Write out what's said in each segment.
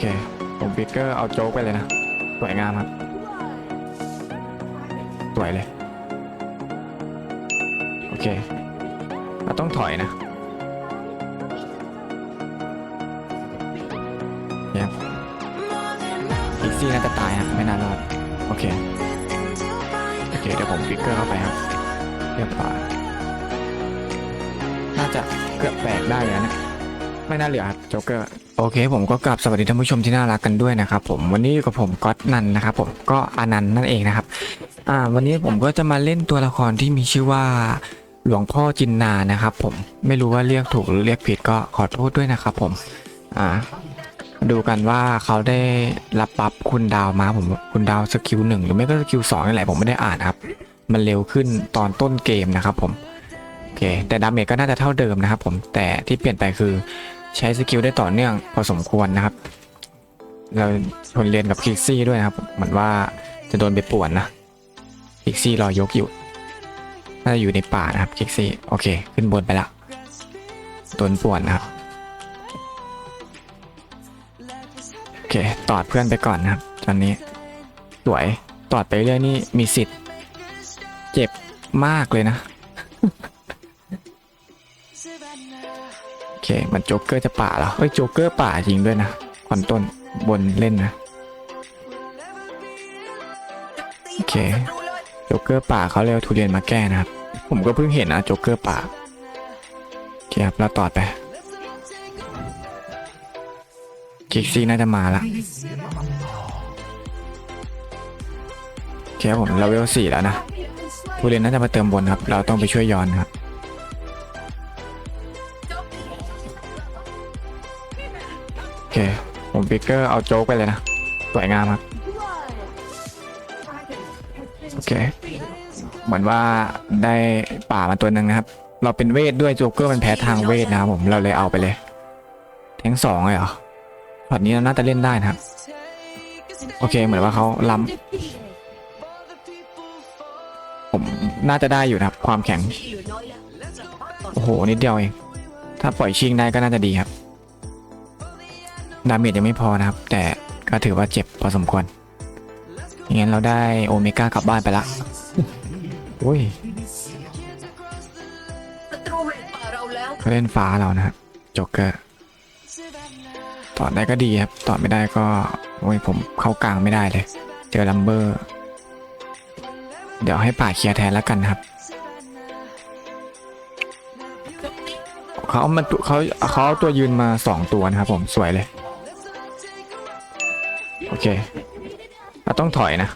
เค ผมฟิกเกอร์เอาโจ๊กไปเลยนะ สวยงามครับ สวยเลย โอเค เราต้องถอยนะเนี่ยพิกซี่น่าจะตายครับไม่น่ารอด โอเค โอเค เดี๋ยวผมฟิกเกอร์เข้าไปครับ เรียบร้อยน่าจะเกือบแตกได้แล้วนะ ไม่น่าเหลือครับโจ๊กเกอร์ โอเคผมก็กลับสวัสดีท่านผู้ชมที่น่ารักกันด้วยนะครับผมวันนี้อยู่กับผมก๊อตนันนะครับผมก็อนันต์นั่นเองนะครับอ่าวันนี้ผมก็จะมาเล่นตัวละครที่มีชื่อว่าหลวงพ่อจินนานะครับผมไม่รู้ว่าเรียกถูกหรือเรียกผิดก็ขอโทษด้วยนะครับผมอ่าดูกันว่าเขาได้รับบัฟคุณดาวมาผมคุณดาวสกิลหนึ่งหรือไม่ก็สกิลสองนี่แหละผมไม่ได้อ่านครับ มันเร็วขึ้นตอนต้นเกมนะครับผมโอเคแต่ดาเมจก็น่าจะเท่าเดิมนะครับผมแต่ที่เปลี่ยนไปคือ ใช้สกิลได้ต่อเนื่องพอสมควรนะครับ เราชนเรียนกับคิกซี่ด้วยนะครับ เหมือนว่าจะโดนไปป่วนนะคิกซี่รอยกอยู่น่าจะอยู่ในป่านะครับคิกซี่โอเค ขึ้นบนไปละโดนป่วนนะครับโอเคตอดเพื่อนไปก่อนนะครับ ตอนนี้สวยตอดไปเรื่อยนี่มีสิทธิ์ เจ็บมากเลยนะ โอเค มันโจ๊กเกอร์จะป่าเหรอเฮ้ยโจ๊กเกอร์ป่าจริงด้วยนะคอนต้นบนเล่นนะ โอเคโจ๊กเกอร์ป่าเขาเลยเอาทุเรียนมาแก้นะครับ ผมก็เพิ่งเห็นนะโจ๊กเกอร์ป่าโอเคครับเราต่อไปกิกซี่น่าจะมาละโอเคผมเราเวลสี่แล้วนะทุเรียนน่าจะมาเติมบนครับ เราต้องไปช่วยย้อนครับ ผมปิกเกอร์เอาโจ๊กไปเลยนะ สวยงามครับ โอเค เหมือนว่าได้ป่ามาตัวหนึ่งนะครับ เราเป็นเวทด้วยโจ๊กเกอร์มันแพ้ทางเวทนะครับผมเราเลยเอาไปเลย แทงสองเลยเหรอพอดนี้เราน่าจะเล่นได้นะครับ โอเคเหมือนว่าเขาล้ำผมน่าจะได้อยู่นะครับ ความแข็ง โอ้โหนิดเดียวเอง ถ้าปล่อยชิงได้ก็น่าจะดีครับ ดาเมจยังไม่พอนะครับ แต่ก็ถือว่าเจ็บพอสมควรอย่างนั้นเราได้โอเมก้ากลับบ้านไปละอุ้ยเขาเล่นฟ้าเรานะครับจ๊กเกอร์ต่อได้ก็ดีครับต่อไม่ได้ก็โอ้ยผมเข้ากลางไม่ได้เลย เจอลัมเบอร์ เดี๋ยวให้ป่าเคลียร์แทนแล้วกันครับเขาเอามันเขาเขาตัวยืนมาสองตัวนะครับผมสวยเลย โอเคเราต้องถอยนะ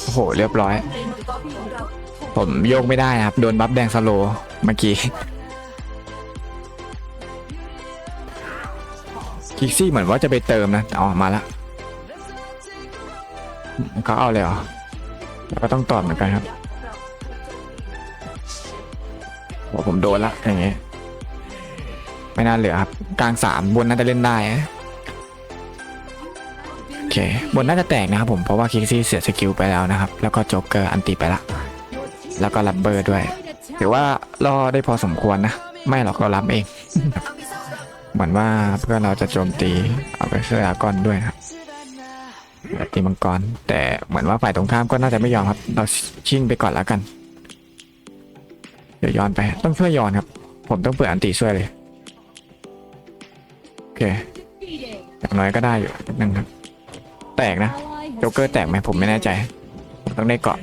โอ้โห เรียบร้อย ผมโยกไม่ได้ครับ โดนบัฟแดงสโลเมื่อกี้คิกซี่เหมือนว่าจะไปเติมนะ อ๋อ มาละเขาเอาเลยเหรอแล้วก็ต้องตอบเหมือนกันครับโอ้ผมโดนละอย่างเงี้ย ไม่น่าเหลือครับกลางสามบนน่าจะเล่นได้โอเคบนน่าจะแตกนะครับผมเพราะว่าคิกซี่เสียสกิลไปแล้วนะครับ แล้วก็โจ๊กเกอร์อันติไปละแล้วก็รับเบอร์ด้วย ถือว่ารอได้พอสมควรนะ ไม่หรอกเรารับเอง เหมือนว่าเพื่อนเราจะโจมตีเอาไปช่วยอากอนด้วยนะครับตีมังกร แต่เหมือนว่าฝ่ายตรงข้ามก็น่าจะไม่ยอมครับ เราชิ่งไปก่อนแล้วกัน เดี๋ยวย้อนไปต้องช่วยย้อนครับ ผมต้องเปิดอันตีช่วยเลย เคอย่างน้อยก็ได้อยู่นิดนึงครับ แตกนะโจ๊กเกอร์แตกไหมผมไม่แน่ใจ ต้องได้เกาะ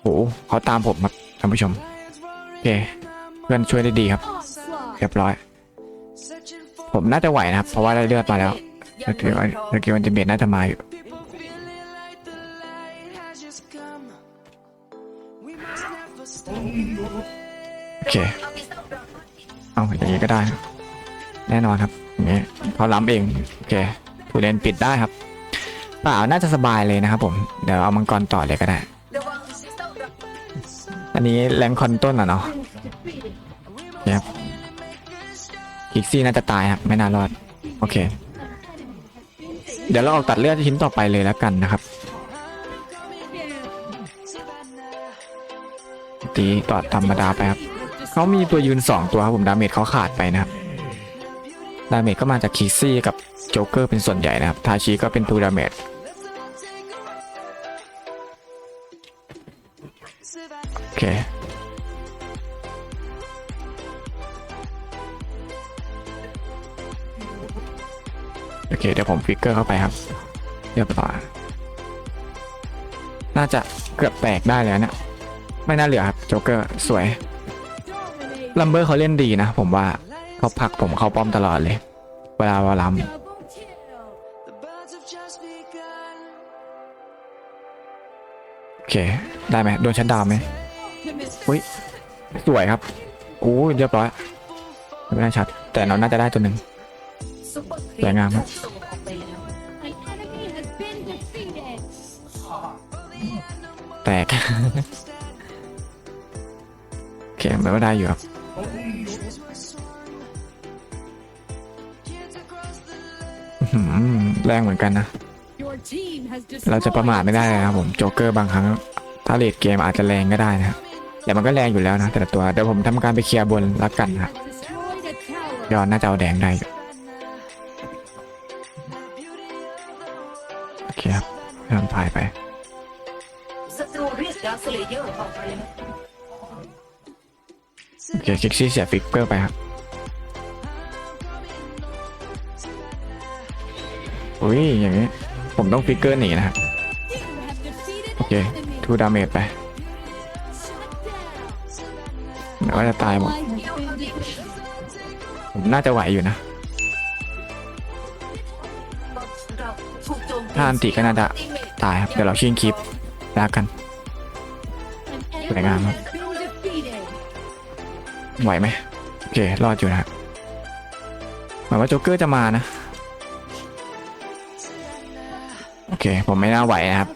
โหเขาตามผมครับท่านผู้ชมโอเคเพื่อนช่วยได้ดีครับ เรียบร้อย ผมน่าจะไหวนะครับ เพราะว่าได้เลือดมาแล้วสกิลสกิลอันติเมตน่าจะมาอยู่โอเค เอาอย่างนี้ก็ได้ แน่นอนครับ อย่างนี้เขาล้ำเองโอเคผู้เล่นปิดได้ครับเปล่าน่าจะสบายเลยนะครับผมเดี๋ยวเอามังกรต่อเลยก็ได้ อันนี้แรงคอนต้นเหรอเนาะครับคิกซี่น่าจะตายครับไม่น่ารอดโอเค เดี๋ยวเราออกตัดเลือดชิ้นต่อไปเลยแล้วกันนะครับตีต่อธรรมดาไปครับเขามีตัวยืนสองตัวครับผมดาเมจเขาขาดไปนะครับ ดาเมจก็มาจากคิกซี่กับโจ๊กเกอร์เป็นส่วนใหญ่นะครับ ทาชิก็เป็นทูดาเมจโอเคโอเคเดี๋ยวผมฟิกเกอร์เข้าไปครับเรียบร้อยน่าจะเกือบแตกได้แล้วเนี่ยไม่น่าเหลือครับโจ๊กเกอร์สวยลัมเบอร์เขาเล่นดีนะผมว่า เขาผลักผมเข้าป้อมตลอดเลย เวลาเราล้ำโอเค ได้ไหมโดนชัดดาวไหมอุ้ย สวยครับอู้ยเรียบร้อย ไม่ได้ชัด แต่เราน่าจะได้ตัวหนึ่งสวยงามครับส่งออกแตกโอเคมันก็ได้อยู่ครับ แรงเหมือนกันนะ เราจะประมาทไม่ได้นะครับผมโจ๊กเกอร์บางครั้ง ถ้าเลดเกมอาจจะแรงก็ได้นะแต่มันก็แรงอยู่แล้วนะ แต่ละตัวเดี๋ยวผมทำการไปเคลียร์บนแล้วกันนะครับยอนน่าจะเอาแดงได้โอเคครับเริ่มพายไปศัตรูเรียกดาร์คเลเยอร์ออกไปโอเคคิกซี่เสียฟิกเกอร์ไปครับ อุ้ยอย่างนี้ ผมต้องฟิกเกอร์หนีนะครับโอเคทูดาเมจไปเดี๋ยวจะตายหมด ผมน่าจะไหวอยู่นะเราถูกโจมตีถ้าอันติก็น่าจะตายครับ เดี๋ยวเราชิงคลิปแล้วกันสวยงามครับไหวไหมโอเค รอดอยู่นะครับหมายว่าโจ๊กเกอร์จะมานะ เค ผมไม่น่าไหวนะครับ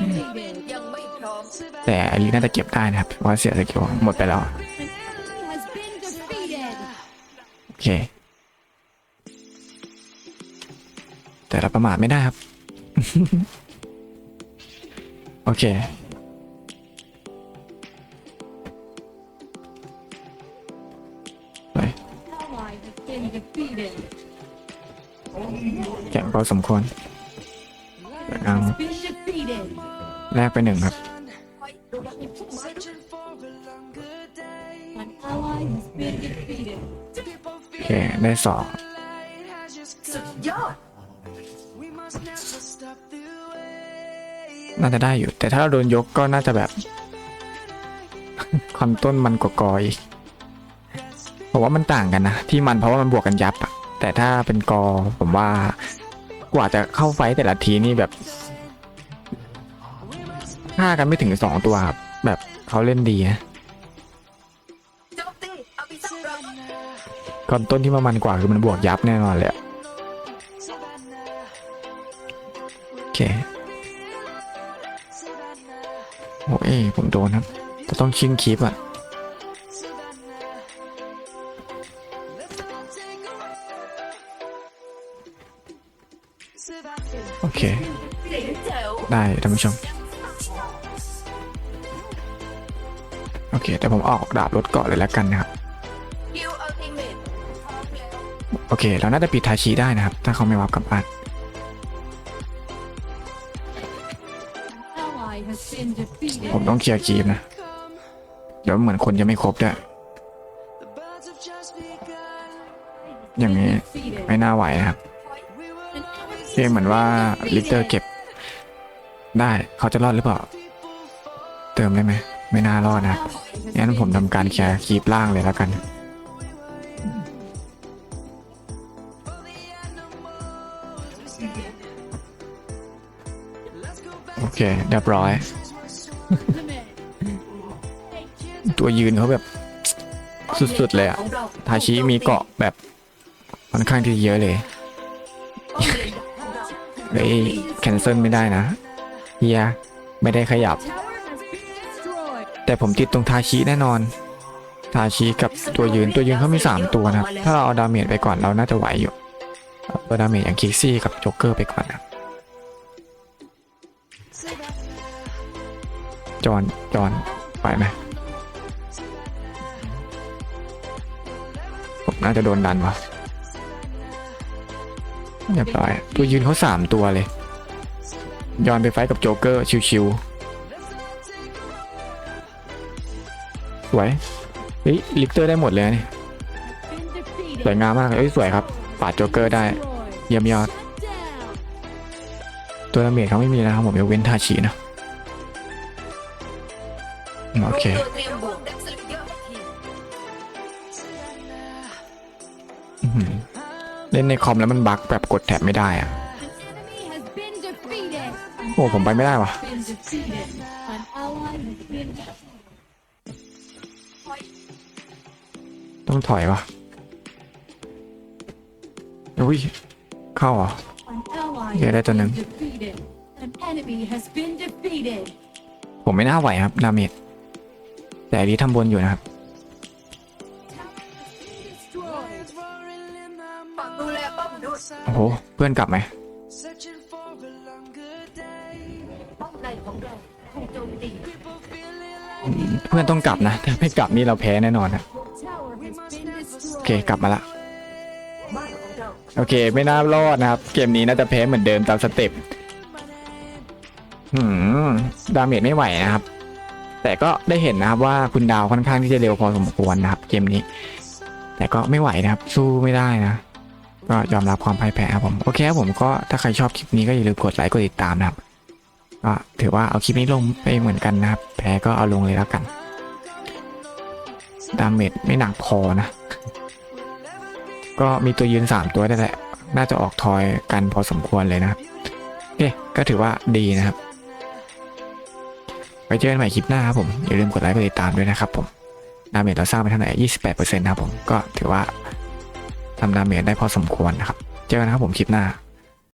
Defeated. ยังไม่พร้น่าจะเก็บได้นะครับ เพราะว่าเสียสกิลหมดไปแล้ว โอเค แต่เราประมาทไม่ได้ครับ โอเคไปแข่งพอสมควร สวยงาม Has been defeated. แลกไปหนึ่งครับ โอเค ได้สองน่าจะได้อยู่ แต่ถ้าเราโดนยกก็น่าจะแบบ ความต้นมันกว่ากออีกผมว่ามันต่างกันนะ ที่มันเพราะว่ามันบวกกันยับอะแต่ถ้าเป็นกอผมว่า กว่าจะเข้าไฟแต่ละทีนี่แบบฆ่ากันไม่ถึงสองตัวครับแบบเขาเล่นดีนะโจมตีเอาไปสักเราความต้นที่มันมันกว่าคือมันบวกยับแน่นอนเลยโอเคโอ้ยผมโดนครับจะต้องชิงคลิปอะ เคได้ท่านผู้ชม โอเค แต่ผมออกดาบรถเกาะเลยแล้วกันนะครับ โอเค เราน่าจะปิดทาชีได้นะครับ ถ้าเขาไม่วับกับบ้านผมต้องเคลียร์คีบนะ เดี๋ยวเหมือนคนจะไม่ครบด้วยอย่างนี้ไม่น่าไหวนะครับ เพียงเหมือนว่าลิเตอร์เก็บ ได้เขาจะรอดหรือเปล่า เติมได้ไหม ไม่น่ารอดนะงั้นผมทำการเคลียร์คีบล่างเลยแล้วกัน โอเคเรียบร้อย ตัวยืนเขาแบบสุดๆเลยอะของเราทาชิมีเกาะแบบค่อนข้างที่เยอะเลย เฮ้ยแคนเซิลไม่ได้นะเฮียไม่ได้ขยับ แต่ผมติดตรงทาชิแน่นอน ทาชิกับตัวยืนตัวยืนเขามี 3 ตัวนะครับ ถ้าเราเอาดาเมจไปก่อนเราน่าจะไหวอยู่เอาตัวดาเมจอย่างคิกซี่กับโจ๊กเกอร์ไปก่อนนะจอนจอนไหวไหมผมน่าจะโดนดันวะ เรียบร้อยตัวยืนเขาสามตัวเลย ย้อนไปไฟกับโจ๊กเกอร์ชิวๆสวยเฮ้ยลิกเตอร์ได้หมดเลยนี่สวยงามมากเลยเอ้ยสวยครับปาดโจ๊กเกอร์ได้ เยี่ยมยอด ตัวดาเมจเขาไม่มีนะครับผมยกเว้นทาชินะโอเค นในคอมแล้วมันบั๊กแบบกดแท็บไม่ได้อะโอ้ผมไปไม่ได้วะต้องถอยวะอุ้ย เข้าเหรอเดี๋ได้ตัวหนึ่งผมไม่น่าไหวครับดาเมจแต่ดีทำบนอยู่นะครับ เพื่อนกลับไหมป้อมในของเราถูกโจมตีเพื่อนต้องกลับนะถ้าไม่กลับนี่เราแพ้แน่นอนนะ Tower has been โอเค destroyed. กลับมาละบ้านของเราโอเค ไม่น่ารอดนะครับ เกมนี้น่าจะแพ้เหมือนเดิมตามสเต็ปหืมดาเมจไม่ไหวนะครับ แต่ก็ได้เห็นนะครับว่าคุณดาวค่อนข้างที่จะเร็วพอสมควรนะครับ เกมนี้ แต่ก็ไม่ไหวนะครับ สู้ไม่ได้นะ ก็ยอมรับความพ่ายแพ้ครับผมโอเคครับผมก็ถ้าใครชอบคลิปนี้ก็อย่าลืมกดไลค์กดติดตามนะครับก็ถือว่าเอาคลิปนี้ลงไปเหมือนกันนะครับ แพ้ก็เอาลงเลยแล้วกันดาเมจไม่หนักพอนะ ก็มีตัวยืนสามตัวได้แหละ น่าจะออกทอยกันพอสมควรเลยนะโอเคก็ถือว่าดีนะครับไว้เจอกันใหม่คลิปหน้าครับผม อย่าลืมกดไลค์กดติดตามด้วยนะครับผมดาเมจเราสร้างไปเท่าไหร่28%นะครับผม ก็ถือว่า ทำดาเมจได้พอสมควรนะครับ เจอกันนะครับผมคลิปหน้า